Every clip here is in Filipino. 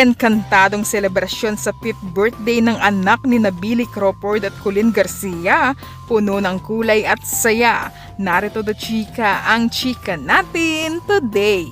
Enkantadong selebrasyon sa 5th birthday ng anak ni na Billy Crawford at Colin Garcia, puno ng kulay at saya. Narito the chika, ang chika natin today.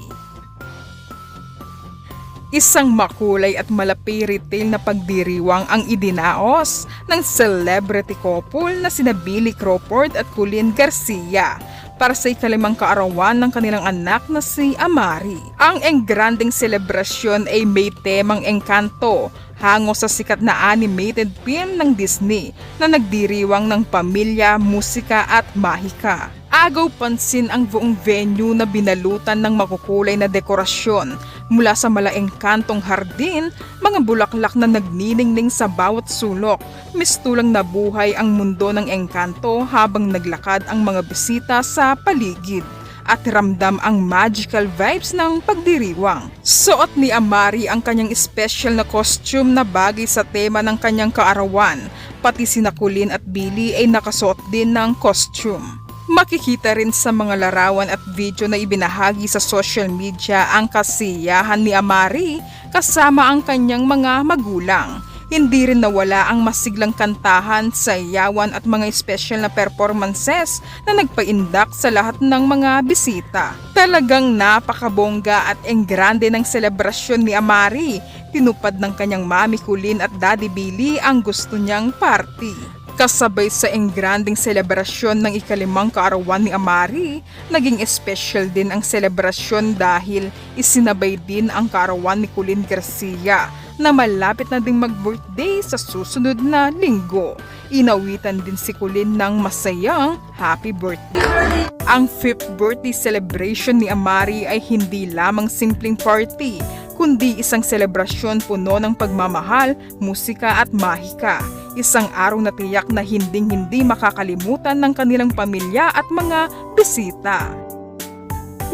Isang makulay at malapi retail na pagdiriwang ang idinaos ng celebrity couple na sina Billy Crawford at Colin Garcia para sa ikalimang kaarawan ng kanilang anak na si Amari. Ang engranding selebrasyon ay may temang engkanto hango sa sikat na animated film ng Disney na nagdiriwang ng pamilya, musika at mahika. Agaw pansin ang buong venue na binalutan ng makukulay na dekorasyon mula sa malaengkantong hardin, mga bulaklak na nagniningning sa bawat sulok. Mistulang nabuhay ang mundo ng engkanto habang naglakad ang mga bisita sa paligid at ramdam ang magical vibes ng pagdiriwang. Suot ni Amari ang kanyang special na costume na bagay sa tema ng kanyang kaarawan, pati si Nakulin at Billy ay nakasuot din ng costume. Makikita rin sa mga larawan at video na ibinahagi sa social media ang kasiyahan ni Amari kasama ang kanyang mga magulang. Hindi rin nawala ang masiglang kantahan, sayawan at mga special na performances na nagpaindak sa lahat ng mga bisita. Talagang napakabongga at enggrande ng selebrasyon ni Amari. Tinupad ng kanyang mami Kulin at daddy Billy ang gusto niyang party. Kasabay sa engranding selebrasyon ng ikalimang kaarawan ni Amari, naging special din ang selebrasyon dahil isinabay din ang kaarawan ni Colin Garcia na malapit na ding mag-birthday sa susunod na linggo. Inawitan din si Colin ng masayang happy birthday. Ang fifth birthday celebration ni Amari ay hindi lamang simpleng party, kundi isang selebrasyon puno ng pagmamahal, musika at mahika. Isang araw na tiyak na hinding-hindi makakalimutan ng kanilang pamilya at mga bisita.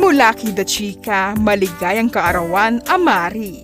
Mula The Chica, maligayang kaarawan, Amari.